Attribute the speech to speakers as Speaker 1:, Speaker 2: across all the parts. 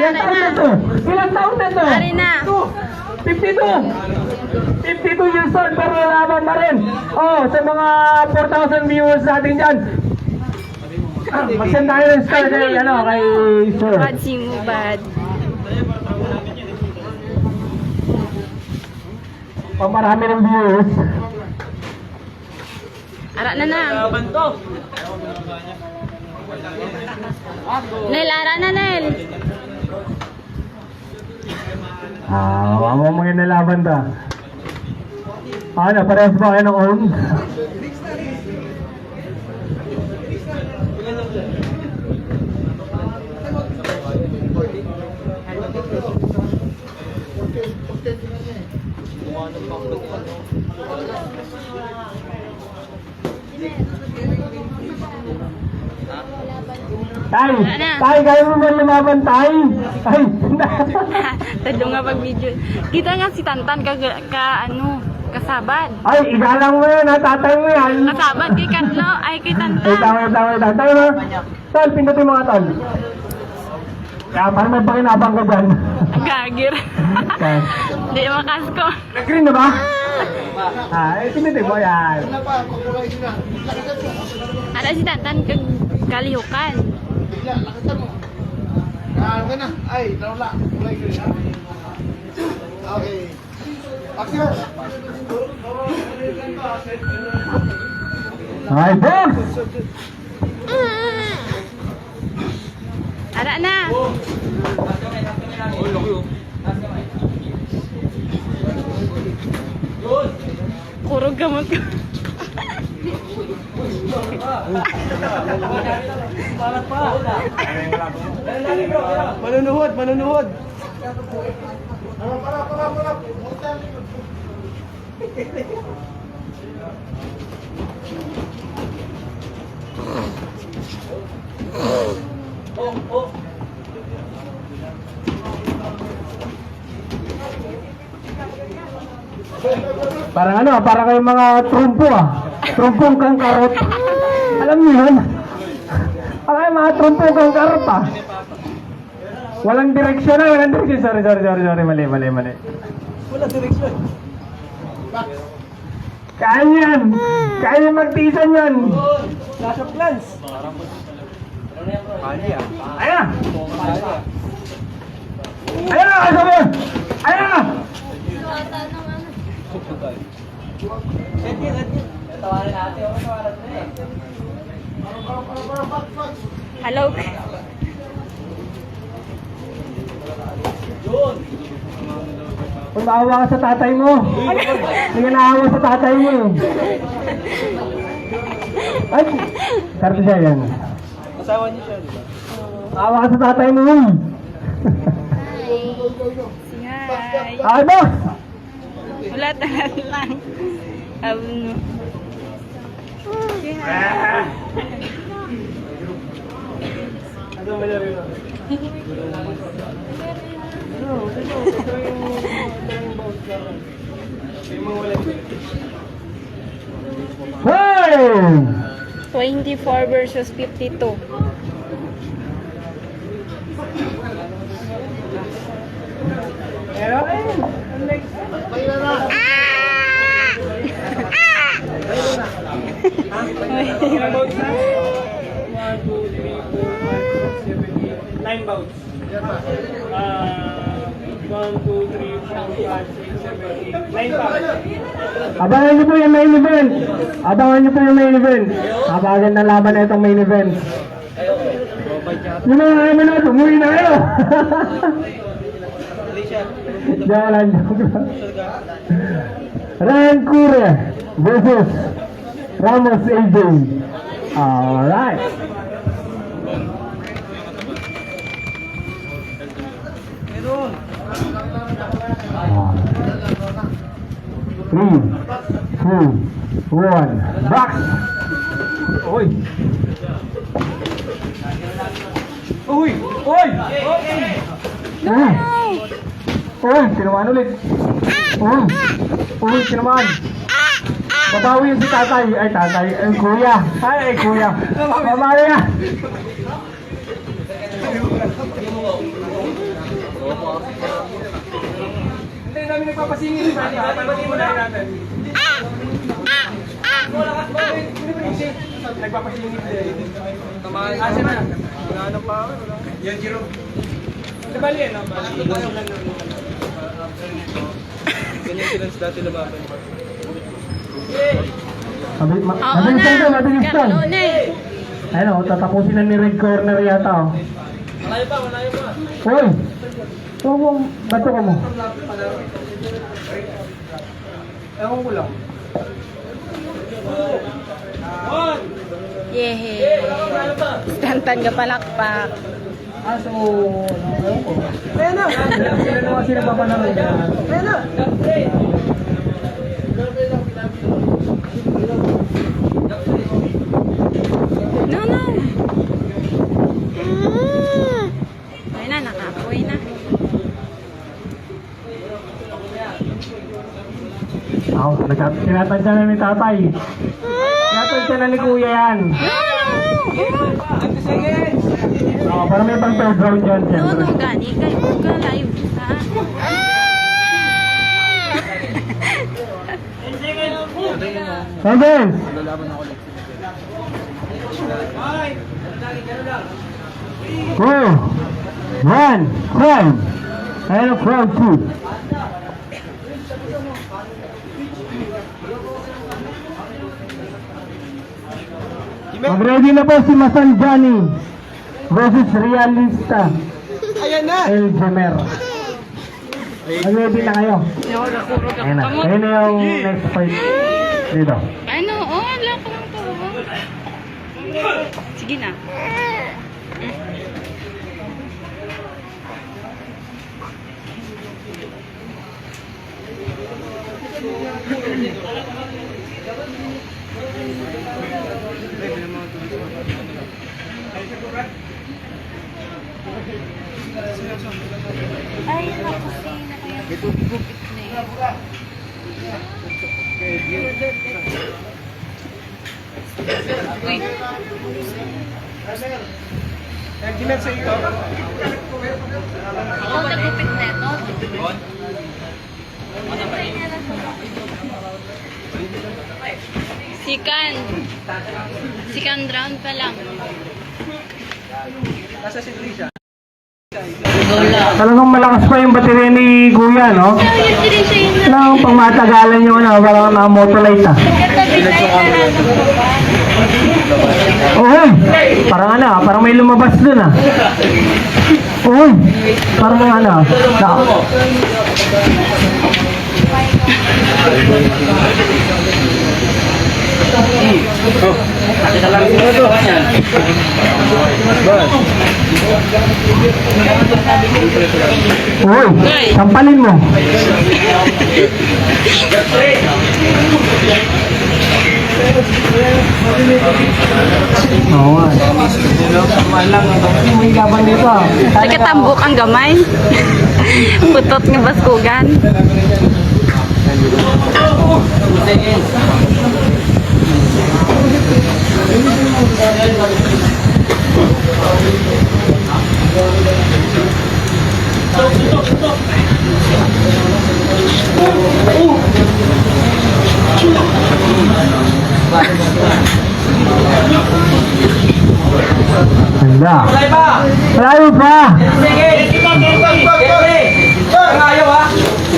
Speaker 1: Ilang taon na to? Ilang taon na to?
Speaker 2: Ari na.
Speaker 1: 52! 52 years old pero lalaban pa rin. Oh, sa mga 4,000 viewers natin dyan. Ah, Mag-send tayo ng star kay, ano, kay Sir.
Speaker 2: Bad si mo, bad.
Speaker 1: Pamarami ng viewers.
Speaker 2: Ara na na. Nel, ara na, Nel.
Speaker 1: Ah, wamo mo yung nalaban ta. Ano, parehas ba kayo ng own? Tay, kaya mo ba lumaban tay? Ay,
Speaker 2: Tado nga pag video. Kita nga si Tantan ka, ka ano, kasabad.
Speaker 1: ay, igalang mo yan, ha, tatay mo yan.
Speaker 2: Kasabad kay Kanlo, ay kay Tantan.
Speaker 1: wait lang, wait lang. Tayo na. Tol, pindutin mga tol. Kaya parang may pakinabang ka dyan.
Speaker 2: Gagir.
Speaker 1: Okay.
Speaker 2: Di makasko.
Speaker 1: Nag-green na ba? Ah, eh, pindutin mo yan.
Speaker 2: Ara si Tantan kag kalihukan.
Speaker 3: Ah, ano na? Ay, nawala. Kulay green, ha? Okay. Action!
Speaker 1: Ay, boss!
Speaker 2: Ara na. Kurog ka
Speaker 3: Manunuhod, manunuhod.
Speaker 1: Parang ano, parang kayong mga trumpo ah. Trumpong kang karot. Alam niyo yun? Kayong mga trumpong kang karot ah. Walang direksyon na, walang direksyon. Sorry, sorry, sorry, sorry. Mali, mali, mali.
Speaker 3: Wala direksyon.
Speaker 1: Kaya yan! Kaya yan magtisan yan!
Speaker 3: Nasa plans.
Speaker 1: Ayan! Ayan na, kasama! Ayan na!
Speaker 2: Hello.
Speaker 1: Kung naawa ka sa tatay mo. Hindi ka naawa sa tatay mo. eh. Ay! Sarte siya yan.
Speaker 3: Asawa niyo siya, di ba?
Speaker 1: Naawa ka sa tatay mo.
Speaker 2: Hi.
Speaker 1: Ay, boss!
Speaker 2: Wala talaga lang. Ano.
Speaker 1: Hey!
Speaker 2: 24 versus 52.
Speaker 1: Pero, eh,
Speaker 4: Nine bouts. Uh, one, two, three, four, five, six, seven, eight. Nine bouts.
Speaker 1: Abangan niyo po yung main event. Abangan niyo po yung main event. Abagan na laban na itong main event. Yung mga ano na, umuwi na kayo. Lang. Ryan Cure versus Ramos AJ. Alright. Three, two, one, box! Uy! Uy! Uy! Uy! Uy! Tinamaan ulit! Uy! Uy! Tinamaan! Babawi yung si tatay. Ay, tatay. Ay, kuya. Ay, ay, kuya. Babawi na.
Speaker 4: Hindi namin nagpapasingil. Papanood mo na natin. Nagpapasingil din. Asa na? Ano pa? Yan, Jiro. Sabali yan, no? Ganyan sila dati lababan.
Speaker 1: Mabilis, ma-
Speaker 2: na. na eh.
Speaker 1: Ayun o, tatapusin na ni Red Corner yata o.
Speaker 4: Malayo pa, malayo pa.
Speaker 1: Uy! Mo, bato ka mo.
Speaker 4: Ewan ko lang.
Speaker 2: Yehe. Tantan ka palakpak.
Speaker 1: Ah, so, ewan ko. Kaya na! Sila na kasi nagpapanood na. Kaya na!
Speaker 2: No, no. Ah. Ayun na, nakapoy na.
Speaker 1: Ako, nagkat- tinatansya na ni tatay. Tinatansya na ni kuya yan. Oo, para may pang third round dyan,
Speaker 2: No,
Speaker 1: siyempre.
Speaker 2: no, gani. Kayo ka live?
Speaker 1: Seven! Two, one, crowd! Ayun ang crowd two. Mag-ready na po si Masan Johnny versus Realista
Speaker 3: Ayan na!
Speaker 1: El Jemer. Mag-ready na kayo. Ayun na. Ayun na yung next fight dito.
Speaker 2: Ano? Oh, wala ko lang to. oh. Sige na. Ay, naku, sino kaya? Gupit na eh. Uy.
Speaker 4: Nag-gimet sa ikaw.
Speaker 2: Ikaw nagupit na ito. Sikan. Sikan round pa lang.
Speaker 4: Nasa si Trisha.
Speaker 1: Talagang malakas pa yung baterya ni Kuya, no? Talagang pang matagalan yung ano, parang na-motolite ah. Oo, parang ano ah, parang may lumabas dun ah. Oo, parang ano Na, Uy, sampalin mo. Oo nga. May gabang dito ah.
Speaker 2: Nagkatambok ang gamay. Putot ng baskugan.
Speaker 1: Handa. Malayo pa.
Speaker 4: Ayaw ha?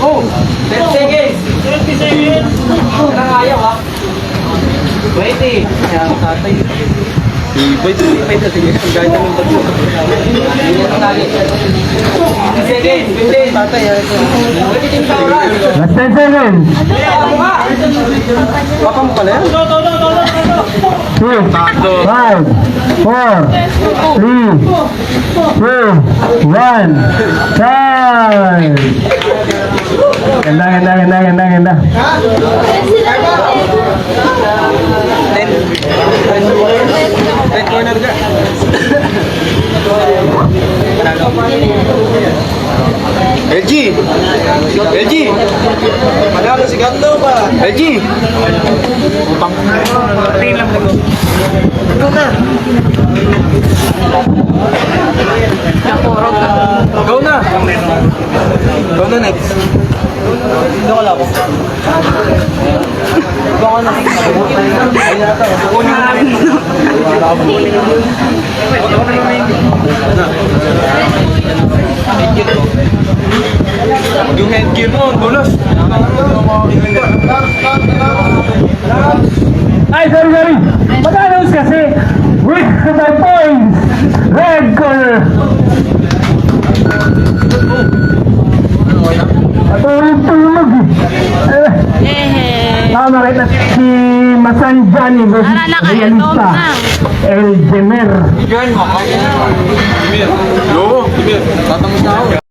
Speaker 4: Oh! 10 seconds! 30 seconds! Ha? 20! Ayan, tatay. Wait, wait, wait, sige. Ang ganda ng bagyo. 10 seconds! 15! Tatay, yan. Wait, yung sauran!
Speaker 1: Last 10 seconds.
Speaker 4: Papa mo pala yan?
Speaker 1: 6, 5, 4, 3, 2, 1, time! Ganda, ganda, ganda, ganda, ganda.
Speaker 4: 10 corner ka. LG! LG! Manalo si Gando ba? LG! Utang. Tingin lang ko. Ikaw na.
Speaker 2: Nakurog ka.
Speaker 4: Go na. Ikaw na next. Dito ko lang. Ikaw ka na. Ay, yata. Kunin na namin. Wala ka ba? Ikaw na yung headgear mo, dulas.
Speaker 1: Ay, sorry, sorry. Mag-announce kasi. With the points. Masanjani versus
Speaker 2: Tara na.
Speaker 1: El Jemer.
Speaker 4: Join mo. Timir. Yo, Timir. Tatangos na ako.